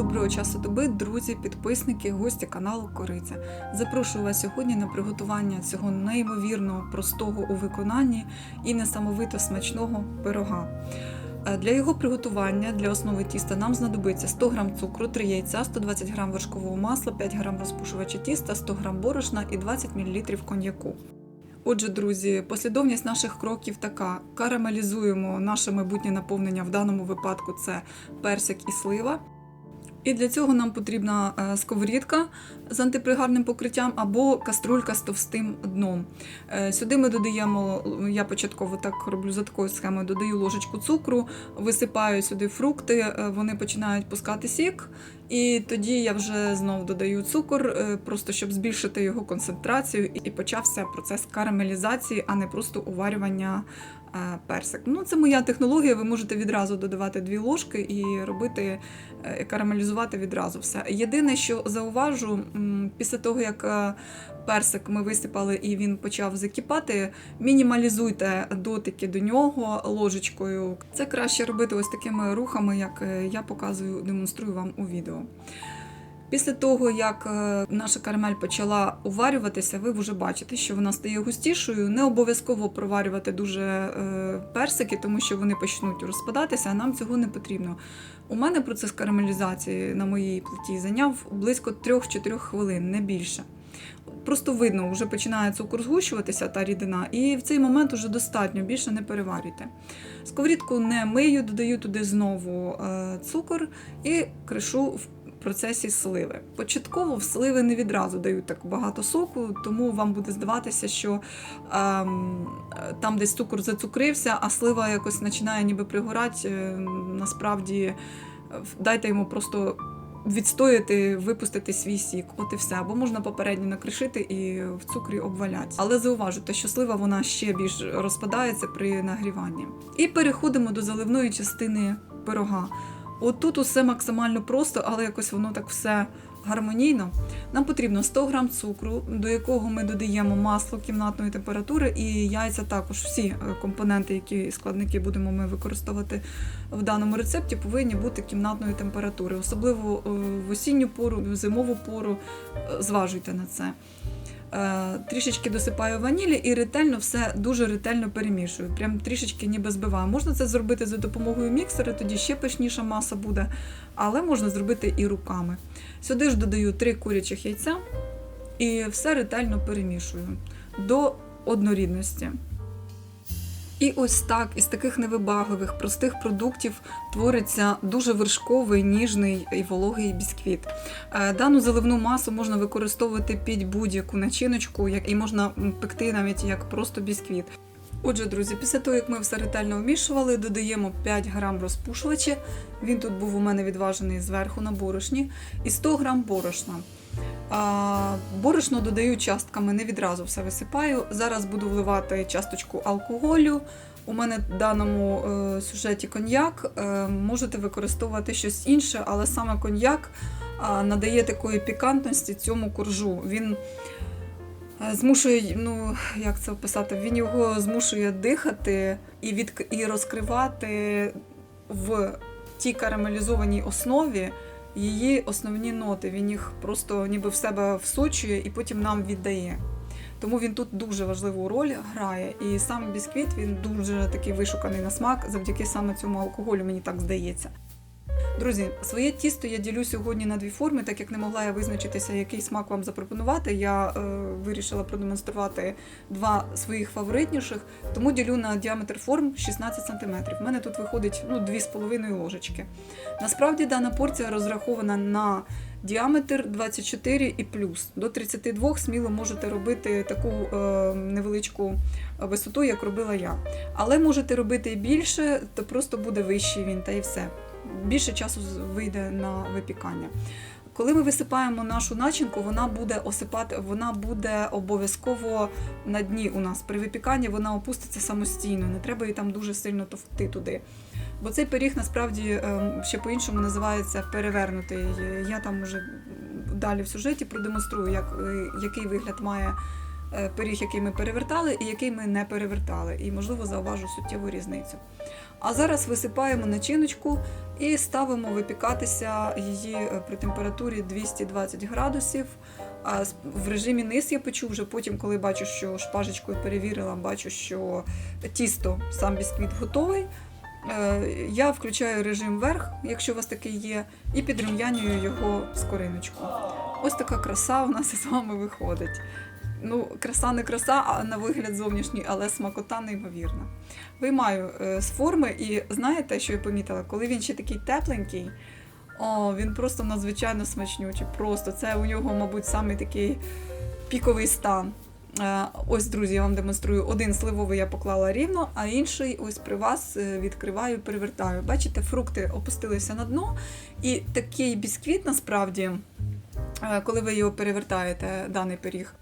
Доброго часу доби, друзі, підписники, гості каналу Кориця. Запрошую вас сьогодні на приготування цього неймовірно простого у виконанні і несамовито смачного пирога. Е, Для його приготування для основи тіста нам знадобиться 100 г цукру, 3 яйця, 120 г вершкового масла, 5 г розпушувача тіста, 100 г борошна і 20 мл коньяку. Отже, друзі, послідовність наших кроків така: карамелізуємо наше майбутнє наповнення. В даному випадку це персик і слива. І для цього нам потрібна е, сковорідка з антипригарним покриттям або каструлька з товстим дном. Е, Сюди ми додаємо, я початково так роблю за такою схемою, додаю ложечку цукру, висипаю сюди фрукти, е, вони починають пускати сік. І тоді я вже знов додаю цукор, е, просто щоб збільшити його концентрацію, і почався процес карамелізації, а не просто уварювання е, персик. Ну, це моя технологія. Ви можете відразу додавати дві ложки і робити е, карамелізувати відразу все. Єдине, що зауважу, після того як персик ми висипали і він почав закипати, мінімалізуйте дотики до нього ложечкою. Це краще робити ось такими рухами, як я показую, демонструю вам у відео. Після того, як е, наша карамель почала уварюватися, ви вже бачите, що вона стає густішою. Не обов'язково проварювати дуже е, персики, тому що вони почнуть розпадатися, а нам цього не потрібно. У мене процес карамелізації на моїй плиті зайняв близько 3-4 хвилин, не більше. Просто видно, вже починає цукор згущуватися, та рідина, і в цей момент вже достатньо, більше не переварюйте. Сковорідку не мию, додаю туди знову е, цукор і кришу в процесі сливи. Початково в сливи не відразу дають так багато соку, тому вам буде здаватися, що ем, там десь цукор зацукрився, а слива якось починає ніби пригорати. Е, насправді е, дайте йому просто відстояти, випустити свій сік. От і все. Або можна попередньо накришити і в цукрі обваляти. Але зауважуйте, що слива вона ще більш розпадається при нагріванні. І переходимо до заливної частини пирога. От тут усе максимально просто, але якось воно так все гармонійно. Нам потрібно 100 г цукру, до якого ми додаємо масло кімнатної температури і яйця також. Всі е, компоненти, які складники будемо ми використовувати в даному рецепті, повинні бути кімнатної температури. Особливо е, в осінню пору, в зимову пору е, зважуйте на це. Е, Трішечки досипаю ванілі і ретельно все дуже ретельно перемішую. Прям трішечки ніби збиваю. Можна це зробити за допомогою міксера, тоді ще пишніша маса буде, але можна зробити і руками. Сюди ж додаю 3 курячих яйця і все ретельно перемішую до однорідності. І ось так, із таких невибагливих, простих продуктів твориться дуже вершковий, ніжний і вологий бісквіт. Е, Дану заливну масу можна використовувати під будь-яку начиночку, і можна пекти навіть як просто бісквіт. Отже, друзі, після того, як ми все ретельно вмішували, додаємо 5 грам розпушувача. Він тут був у мене відважений зверху на борошні, і 100 грам борошна. Борошно додаю частками, не відразу все висипаю. Зараз буду вливати часточку алкоголю. У мене в даному е, сюжеті коньяк. Е, можете використовувати щось інше, але саме коньяк надає такої пікантності цьому коржу. Він е, змушує, ну як це описати, він його змушує дихати і, від, і розкривати в тій карамелізованій основі її основні ноти. Він їх просто ніби в себе всочує і потім нам віддає. Тому він тут дуже важливу роль грає. І сам бісквіт він дуже такий вишуканий на смак завдяки саме цьому алкоголю, мені так здається. Друзі, своє тісто я ділю сьогодні на дві форми, так як не могла я визначитися, який смак вам запропонувати. Я е, вирішила продемонструвати два своїх фаворитніших, тому ділю на діаметр форм 16 см. У мене тут виходить ну, 2,5 ложечки. Насправді дана порція розрахована на діаметр 24 і плюс. До 32 сміло можете робити таку е, невеличку висоту, як робила я. Але можете робити і більше, то просто буде вищий він, та і все. Більше часу вийде на випікання. Коли ми висипаємо нашу начинку, вона буде осипати, вона буде обов'язково на дні у нас. При випіканні вона опуститься самостійно, не треба її там дуже сильно товкти туди. Бо цей пиріг насправді ем, ще по-іншому називається перевернутий. Я там уже далі в сюжеті продемонструю, як, е, який вигляд має пиріг, який ми перевертали, і який ми не перевертали. І, можливо, зауважу суттєву різницю. А зараз висипаємо начиночку і ставимо випікатися її е, при температурі 220 градусів. В режимі низ я печу вже потім, коли бачу, що шпажечкою перевірила, бачу, що тісто, сам бісквіт готовий. Е, Я включаю режим верх, якщо у вас такий є, і підрум'янюю його з скориночку. Ось така краса у нас із вами виходить. Ну, краса не краса, а на вигляд зовнішній, але смакота неймовірна. Виймаю е, з форми, і знаєте, що я помітила? Коли він ще такий тепленький, о, він просто надзвичайно смачнючий. Просто це у нього, мабуть, саме такий піковий стан. Е, Ось, друзі, я вам демонструю. Один сливовий я поклала рівно, а інший ось при вас е, відкриваю, перевертаю. Бачите, фрукти опустилися на дно, і такий бісквіт насправді, коли ви його перевертаєте, даний пиріг.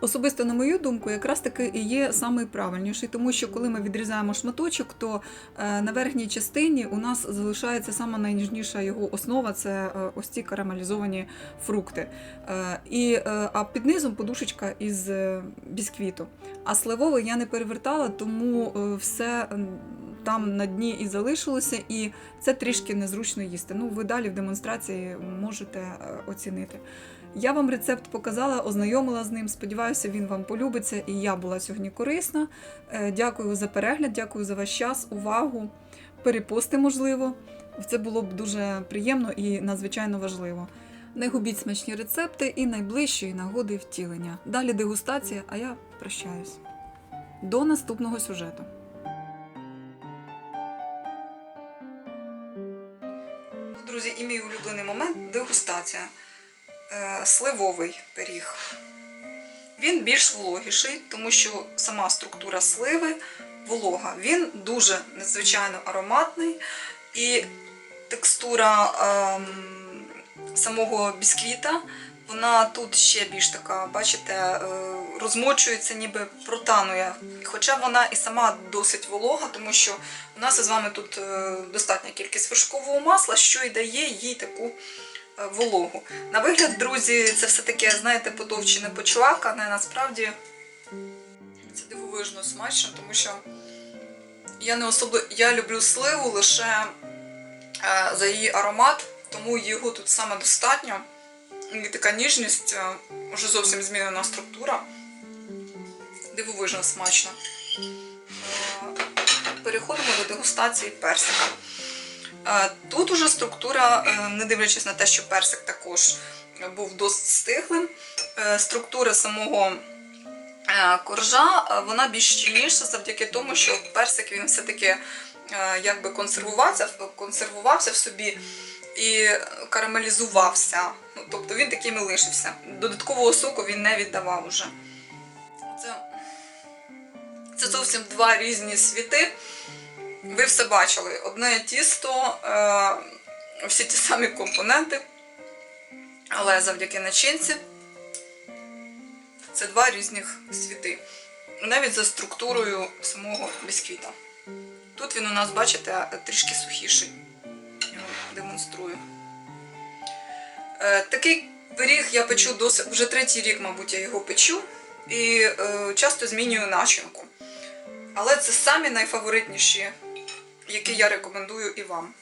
Особисто, на мою думку, якраз таки і є самий правильніший, тому що коли ми відрізаємо шматочок, то е, на верхній частині у нас залишається сама найніжніша його основа це е, ось ці карамелізовані фрукти. Е, і, а під низом подушечка із бісквіту. А сливовий я не перевертала, тому все там на дні і залишилося, і це трішки незручно їсти. Ну, ви далі в демонстрації можете оцінити. Я вам рецепт показала, ознайомила з ним. Сподіваюся, він вам полюбиться, і я була сьогодні корисна. Е, Дякую за перегляд, дякую за ваш час, увагу, перепости, можливо. Це було б дуже приємно і надзвичайно важливо. Не губіть смачні рецепти і найближчої нагоди втілення. Далі дегустація, а я прощаюсь. До наступного сюжету. Друзі, і мій улюблений момент дегустація. Е, Сливовий пиріг. Він більш вологіший, тому що сама структура сливи волога. Він дуже надзвичайно ароматний і текстура ем, самого бісквіта, вона тут ще більш така, бачите, е, розмочується, ніби протанує. Хоча вона і сама досить волога, тому що у нас із вами тут е, достатня кількість вершкового масла, що і дає їй таку вологу. На вигляд, друзі, це все таке, знаєте, потовчене почвакане. Насправді це дивовижно смачно, тому що я не особливо я люблю сливу лише е, за її аромат, тому його тут саме достатньо. І така ніжність, е, вже зовсім змінена структура. Дивовижно смачно. Е, Переходимо до дегустації персика. Тут уже структура, е, не дивлячись на те, що персик також був досить стиглим, е, структура самого е, коржа вона більш щільніша завдяки тому, що персик він все-таки якби консервувався, консервувався в собі і карамелізувався. Ну, тобто він таким і лишився. Додаткового соку він не віддавав уже. Це, це зовсім два різні світи. Ви все бачили. Одне тісто, е, всі ті самі компоненти, але завдяки начинці це два різних світи. Навіть за структурою самого бісквіта. Тут він у нас, бачите, трішки сухіший. Я вам демонструю. Е, такий пиріг я печу досить, вже третій рік, мабуть, я його печу і е, часто змінюю начинку. Але це самі найфаворитніші, які я рекомендую і вам.